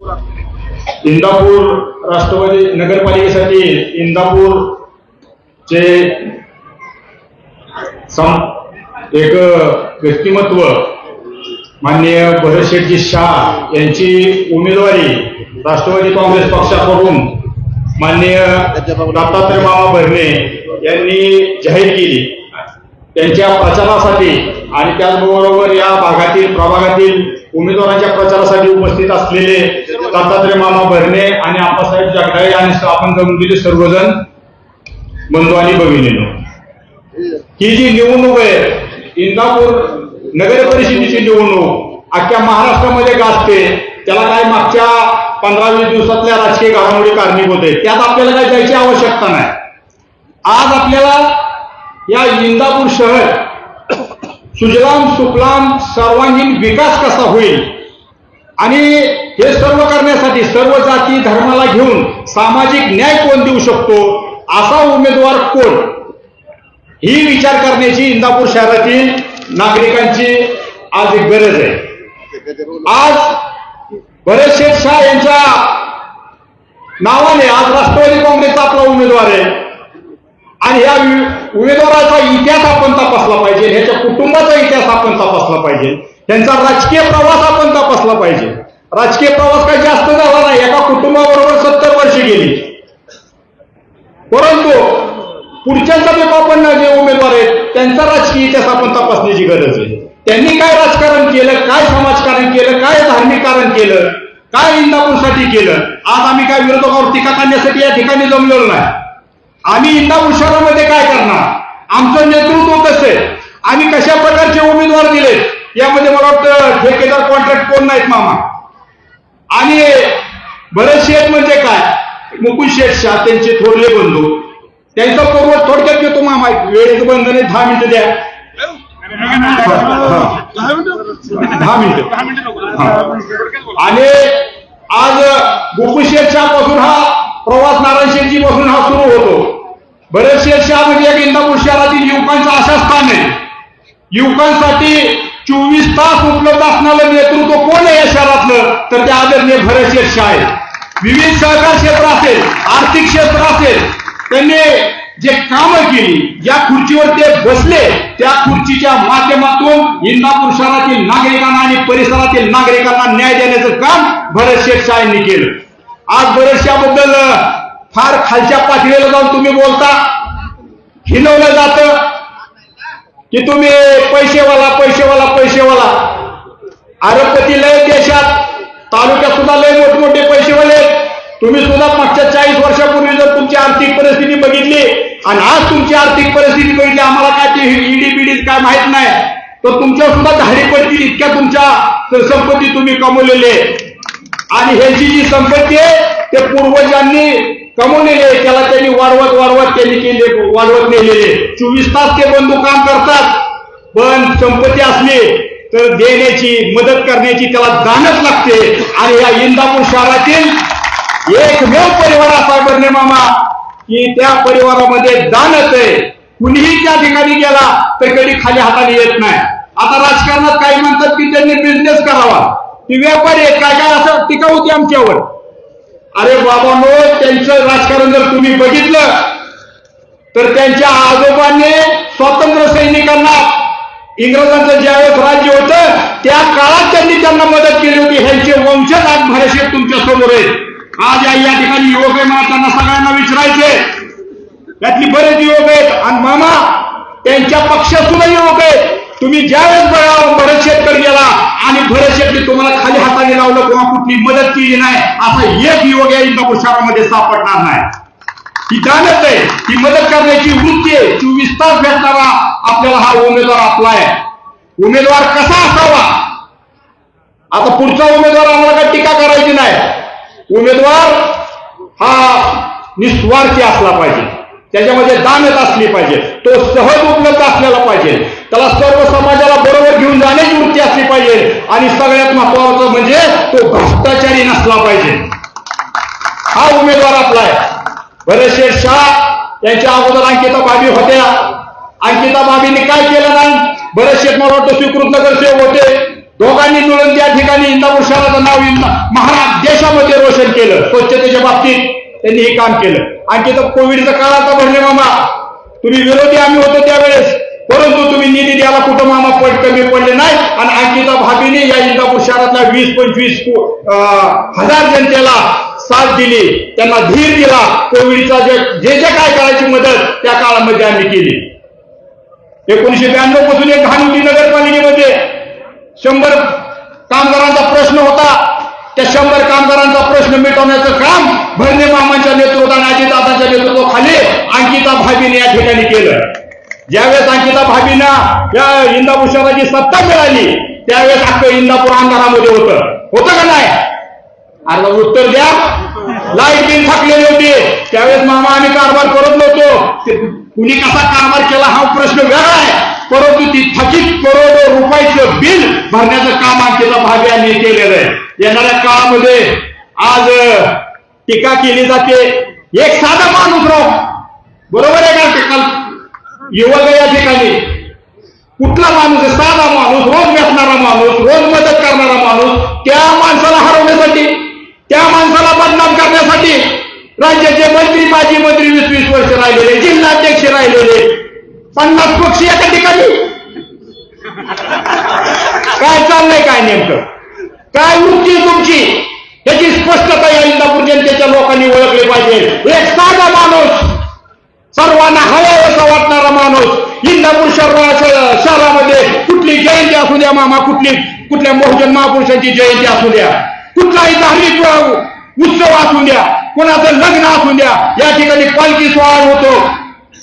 इंदापूर राष्ट्रवादी नगरपालिकेसाठी इंदापूर चे एक व्यक्तिमत्व माननीय भरत शेठजी शाह यांची उमेदवारी राष्ट्रवादी काँग्रेस पक्षाकडून माननीय दत्तात्रय मामा भरणे यांनी जाहीर केली. त्यांच्या प्रचारासाठी आणि त्याचबरोबर या भागातील प्रभागातील उमेदवारांच्या प्रचारासाठी उपस्थित असलेले दत्तात्रय मामा भरणे आणि आप्पासाहेब जगदाळे आणि करून दिले सर्वजण बंधू आणि भगिनीनो. ही जी निवडणूक आहे इंदापूर नगर परिषदेची निवडणूक अख्ख्या महाराष्ट्रामध्ये गाजते. त्याला काय मागच्या पंधरा वीस दिवसातल्या राजकीय घडामोडी कारणीभूत आहे त्यात आपल्याला काय जायची आवश्यकता नाही. आज आपल्याला या इंदापूर शहर सुजलाम सुफलाम सर्वांगीण विकास कसा होईल? आणि हे सर्व करण्यासाठी सर्व जाती धर्माला घेऊन सामाजिक न्याय कोण देऊ शकतो? असा उमेदवार कोण? ही विचार करण्याची इंदापूर शहरातील नागरिकांची आज एक गरज आहे. आज भरत शेठ शाह यांच्या नावाने आज राष्ट्रवादी काँग्रेसचा आपला उमेदवार आहे. आणि या उमेदवाराचा इतिहास आपण तपासला पाहिजे ह्याच्या कुटुंबाचा इतिहास आपण तपासला पाहिजे त्यांचा राजकीय प्रवास आपण तपासला पाहिजे. राजकीय प्रवास काही जास्त झाला नाही एका कुटुंबाबरोबर सत्तर वर्षे गेली. परंतु पुढच्या सभेत आपण जे उमेदवार आहेत त्यांचा राजकीय इतिहास आपण तपासण्याची गरज आहे. त्यांनी काय राजकारण केलं काय समाजकारण केलं काय धार्मिक कारण केलं काय इंदापूरसाठी केलं आज आम्ही काय विरोधकावर टीका करण्यासाठी या ठिकाणी जमलेलो नाही. आम्ही इंदा उशारामध्ये काय करणार? आमचं नेतृत्व कसं आहे? आम्ही कशा प्रकारचे उमेदवार दिले यामध्ये मला वाटतं ठेकेदार कॉन्ट्रॅक्ट कोण नाहीत मामा? आणि भरत शेठ म्हणजे काय? मुकुल शेठ शाह त्यांचे थोरले बंधू. त्यांचा पूर्वज थोडक्यात घेतो मामा. वेळेचं बंधन आहे दहा मिनिटं द्या. दहा मिनिटं. आणि आज गोकुळ शेठ शाहपासून हा प्रवास नारायण शेठजी पासून हा सुरू होतो. बरेचसे शेठ म्हणजे इंदापूर शहरातील युवकांचं आशा स्थान आहे. युवकांसाठी चोवीस तास उपलब्ध असणारं नेतृत्व कोण आहे या शहरातलं? तर ते आदरणीय भरत शेठ शाह. आहे विविध सहकार क्षेत्र असेल आर्थिक क्षेत्र असेल त्यांनी जे कामं केली ज्या खुर्चीवर ते बसले त्या खुर्चीच्या माध्यमातून इंदापूर शहरातील नागरिकांना आणि परिसरातील नागरिकांना न्याय देण्याचं काम भरत शेठ शाह केलं. आज भरत फार खालच्या पातळीला जाऊन तुम्ही बोलता. हिनवलं जातं की तुम्ही पैसेवाला पैसेवाला पैसेवाला आरोपती लय देशात तालुक्यात सुद्धा लय मोठमोठे पैसेवाले तुम्ही सुद्धा मागच्या चाळीस वर्षापूर्वी जर तुमची आर्थिक परिस्थिती बघितली आणि आज तुमची आर्थिक परिस्थिती बघितली आम्हाला काय ते ईडी बीडी काय माहीत नाही. तर तुमच्या सुद्धा धाडी पडतील इतक्या तुमच्या संपत्ती तुम्ही कमवलेली आहे आणि ह्याची जी संपत्ती आहे ते पूर्वजांनी कमवलेली आहे. त्याला त्यांनी वाढवत वाढवत त्यांनी केले वाढवत नेलेले चोवीस तास ते बंधू काम करतात. पण संपत्ती असली तर देण्याची मदत करण्याची त्याला दानच लागते. आणि या इंदापूर शहरातील एकमेव परिवार असा बर्णे मामा की त्या परिवारामध्ये दानच आहे. कुणीही त्या ठिकाणी गेला तर कधी खाली हाताने येत नाही. आता राजकारणात काही म्हणतात की त्यांनी बिझनेस करावा. ती व्यापारी आहेत. काय काय असं? टीका होती आमच्यावर. अरे बाबांनो त्यांचं राजकारण जर तुम्ही बघितलं तर त्यांच्या आजोबांनी स्वातंत्र्य सैनिकांना इंग्रजांचं ज्यावेळेस राज्य होतं त्या काळात त्यांनी त्यांना मदत केली होती. ह्यांचे वंशज आज भरशे तुमच्यासमोर आहेत. आज या या ठिकाणी युवक आहे मला त्यांना सगळ्यांना विचारायचे. त्यातली बरेच युवक आहेत. आणि मामा त्यांच्या पक्षात सुद्धा युवक आहेत. तुम्ही ज्यावेळेस बघा भरत शेतकरी गेला आणि भरत शेतकरी तुम्हाला खाली हाताने लावलं किंवा कुठली मदत केली नाही असा एक युवक या इंदापूर शहरामध्ये सापडणार नाही. ही दानच आहे. ही मदत करण्याची वृत्ती आहे. चोवीस तास भेटणारा आपल्याला हा उमेदवार आपला आहे. उमेदवार कसा असावा? आता पुढचा उमेदवार आम्हाला काही टीका करायची नाही. उमेदवार हा निस्वार्थी असला पाहिजे. त्याच्यामध्ये दानत असली पाहिजे. तो सहज उपलब्ध असलेला पाहिजे. त्याला सर्व समाजाला बरोबर घेऊन जाण्याची वृत्ती असली पाहिजे. आणि सगळ्यात महत्वाचं म्हणजे तो भ्रष्टाचारी नसला पाहिजे. हा उमेदवार आपला आहे. भरतशेठ शाह यांच्या अगोदर अंकिता बाबी होत्या. अंकिता बाबींनी काय केलं नाही? भरतशेठ मला वाटतं स्वीकृत नगरसेवक होते. दोघांनी मिळून त्या ठिकाणी इंदापूर शहराचं नाव महाराज देशामध्ये रोशन केलं स्वच्छतेच्या बाबतीत. त्यांनी हे काम केलं. आणि तिथं कोविडचा काळ आता भरले मामा. तुम्ही विरोधी आम्ही होतो त्यावेळेस. परंतु तुम्ही निधी द्यायला कुठं मामा पट कमी पडले नाही. आणि अंकिता भाभीने या इंदापूर शहरातल्या वीस पंचवीस हजार जनतेला साथ दिली. त्यांना धीर दिला. कोविडचा जे जे जे काय करायची मदत त्या काळामध्ये आम्ही केली. एकोणीशे ब्याण्णवपासून एक घाणवली नगरपालिकेमध्ये शंभर कामगारांचा प्रश्न होता. त्या शंभर कामगारांचा प्रश्न मिटवण्याचं काम भरणे मामांच्या नेतृत्वाने अजितदादांच्या नेतृत्वाखाली अंकिता भाभीने या ठिकाणी केलं. ज्यावेळेस अंकिता भाबींना या इंदापूर शहराची सत्ता मिळाली त्यावेळेस अख्खं इंदापूर अंधारामध्ये होतं. होतं का नाही? अर्धा उत्तर द्या. लाइट बिल थकलेली होती. त्यावेळेस मामा आम्ही कारभार करत नव्हतो. कुणी कसा कारभार केला हा प्रश्न वेगळा आहे. परंतु ती थकीत करोडो रुपयाचं बिल भरण्याचं काम अंकिता भाभी यांनी केलेलं आहे. येणाऱ्या काळामध्ये आज टीका केली जाते. एक साधा माणूस राव. बरोबर आहे का? काल युवक या ठिकाणी. कुठला माणूस आहे? साधा माणूस रोज भेटणारा माणूस रोज मदत करणारा माणूस त्या माणसाला हरवण्यासाठी त्या माणसाला बदनाम करण्यासाठी राज्याचे मंत्री माजी मंत्री वीस वीस वर्ष राहिलेले जिल्हाध्यक्ष राहिलेले. पन्नास पक्षी एका ठिकाणी. काय चाललंय काय नेमकं? काय युक्ती तुमची? याची स्पष्टता या इंदापूर जनतेच्या लोकांनी ओळखली पाहिजे. एक साधा माणूस सर्वांना हवा वाटणारा माणूस इंदापूर शहरा शहरामध्ये कुठली जयंती असू द्या मामा कुठली कुठल्या बहुजन महापुरुषांची जयंती असू द्या. कुठलाही धार्मिक उत्सव असू द्या कोणाचं लग्न असू द्या या ठिकाणी पालखी सोहळा होतो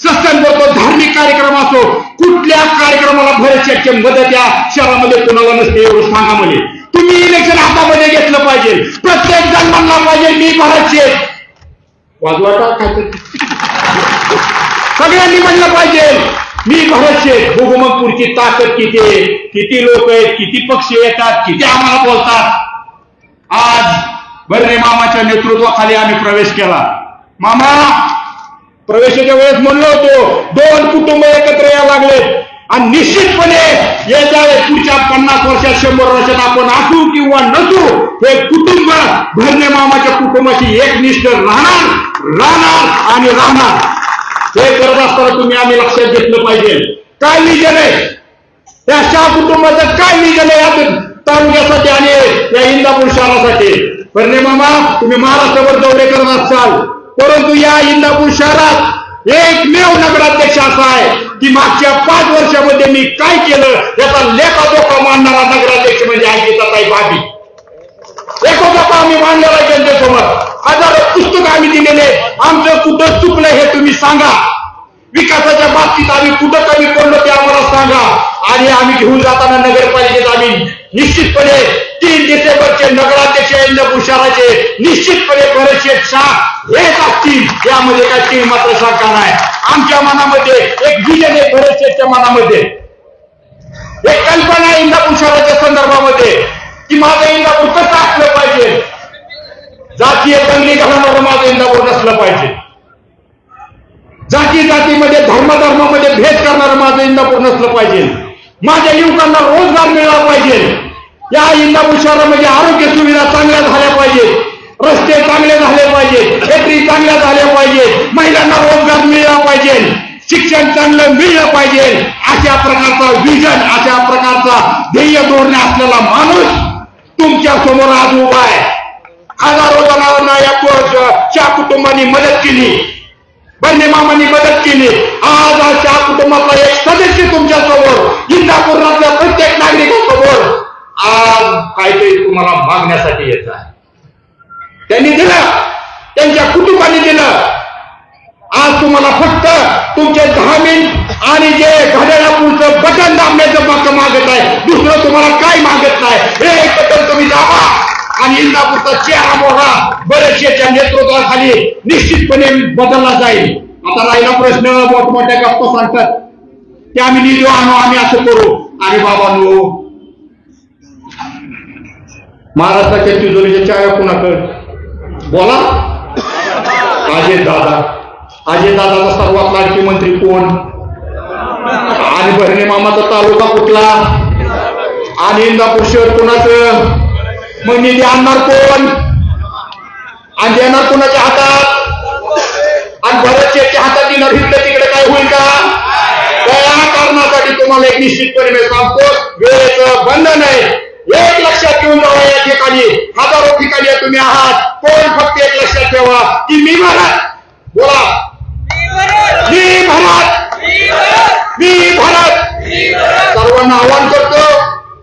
सत्संग होतो धार्मिक कार्यक्रम असो कुठल्या कार्यक्रमाला भरत मदत या शहरामध्ये कोणाला नसते एवढं सांगा म्हणजे तुम्ही इलेक्शन हातामध्ये घेतलं पाहिजे. प्रत्येक जण म्हणला पाहिजे मी भरत वाजवा का सगळ्यांनी म्हणलं पाहिजे मी भरत शेठ पुढची ताकद किती आहे किती लोक आहेत किती पक्ष येतात किती आम्हाला बोलतात. आज बर्रे मामाच्या नेतृत्वाखाली आम्ही प्रवेश केला. मामा प्रवेशाच्या वेळेस म्हणलो होतो दोन कुटुंब एकत्र यायला लागले आणि निश्चितपणे येत्या पुढच्या पन्नास वर्षात शंभर वर्षात आपण असू किंवा नसू हे कुटुंब भरणे मामाच्या कुटुंबाशी एकनिष्ठ राहणार राहणार आणि राहणार. हे करत असताना तुम्ही आम्ही लक्षात घेतलं पाहिजे. काय विजन आहे? शाह कुटुंबाचं काय विजन आहे? या तालुक्यासाठी आणि या इंदापूर शहरासाठी. भरणे मामा तुम्ही महाराष्ट्रावर दौरे करत असाल. परंतु या इंदापूर शहरात एकमेव नगराध्यक्ष असा आहे. की मागच्या पाच वर्षामध्ये मी काय केलं याचा लेखा जोखा मांडणारा नगराध्यक्ष म्हणजे ताई भाभी एकोप्याचा आम्ही मांडलेला आहे जनतेसमोर. हजारो पुस्तक आम्ही दिलेले आमचं कुठं चुकलं हे तुम्ही सांगा. विकासाच्या बाबतीत आम्ही कुठं कमी पडलो ते आम्हाला सांगा. आणि आम्ही घेऊन जाताना नगरपालिकेत आम्ही निश्चितपणे तीन डिसेंबरचे नगराध्यक्ष इंदापूर निश्चितपणे बरेचसे शाह हेच असतील. यामध्ये काय तीन मात्र सरकार नाही आमच्या मनामध्ये एक विजन आहे बरेचशेच्या मनामध्ये. एक कल्पना आहे इंदापूर संदर्भामध्ये की माझं इंदापूर कसं असलं पाहिजे? जातीय दंगली घालणारं माझं इंदापूर नसलं पाहिजे. जाती जातीमध्ये धर्म धर्मामध्ये भेद करणारं माझं इंदापूर नसलं पाहिजे. माझ्या युवकांना रोजगार मिळाला पाहिजे. या इंदापूर शहरामध्ये आरोग्य सुविधा चांगल्या झाल्या पाहिजेत. रस्ते चांगले झाले पाहिजेत. फेटरी चांगल्या झाल्या पाहिजेत. महिलांना रोजगार मिळला पाहिजे. शिक्षण चांगलं मिळलं पाहिजे. अशा प्रकारचा विजन अशा प्रकारचा ध्येय धोरणे असलेला माणूस तुमच्यासमोर आज उभा आहे. हजारो जणांना या च्या कुटुंबांनी मदत केली. बंदे मामांनी मदत केली. आज अशा कुटुंबातला एक सदस्य तुमच्यासमोर इंदापूर प्रत्येक नागरिकासमोर आज काहीतरी तुम्हाला मागण्यासाठी येत आहे. त्यांनी दिलं. त्यांच्या कुटुंबाने दिलं. आज तुम्हाला फक्त तुमचे दहा मिनिट आणि जे घड्याळापूरचं बटन दाबण्याचं बाक मागत आहे. दुसरं तुम्हाला काय मागत नाही. हे एक बटन तुम्ही दाबा आणि इंदापूरचा चेहरा मोहरा बरेचशेच्या नेतृत्वाखाली निश्चितपणे बदलला जाईल. आता राहिला प्रश्न मोठमोठ्या गप्पा सांगतात ते आम्ही निधी आणू आम्ही असं करू. आणि बाबांनो महाराष्ट्राच्या तिजोरीच्या चाव्या कुणाकडे? बोला. अजय दादा. अजय दादाचा सर्वात लाडकी मंत्री कोण? आणि बहिणी मामाचा तालुका कुठला? आणि इंदापूर शहर कोणाचं? मग निधी आणणार कोण? आणि देणार कोणाच्या हातात? आणि भरतच्या हातात देणार इथलं तिकडे काय होईल का? त्या कारणासाठी तुम्हाला एक निश्चितपणे मी सांगतो. वेळेचं बंधन आहे. एक लक्षात ठेवून जावा या ठिकाणी. हजारो ठिकाणी तुम्ही आहात. कोण फक्त एक लक्षात ठेवा की मी भारत. बोला. मी भारत. मी भारत. सर्वांना आवाहन करतो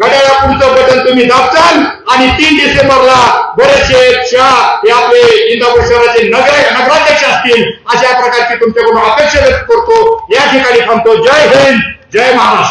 घड्याळा पुढचं बटन तुम्ही दाबचाल आणि तीन डिसेंबरला बरेचसे शाह हे आपले इंदापूर शहराचे नगर नगराध्यक्ष असतील अशा प्रकारची तुमच्याकडून अपेक्षा व्यक्त करतो. या ठिकाणी थांबतो. जय हिंद जय महाराष्ट्र.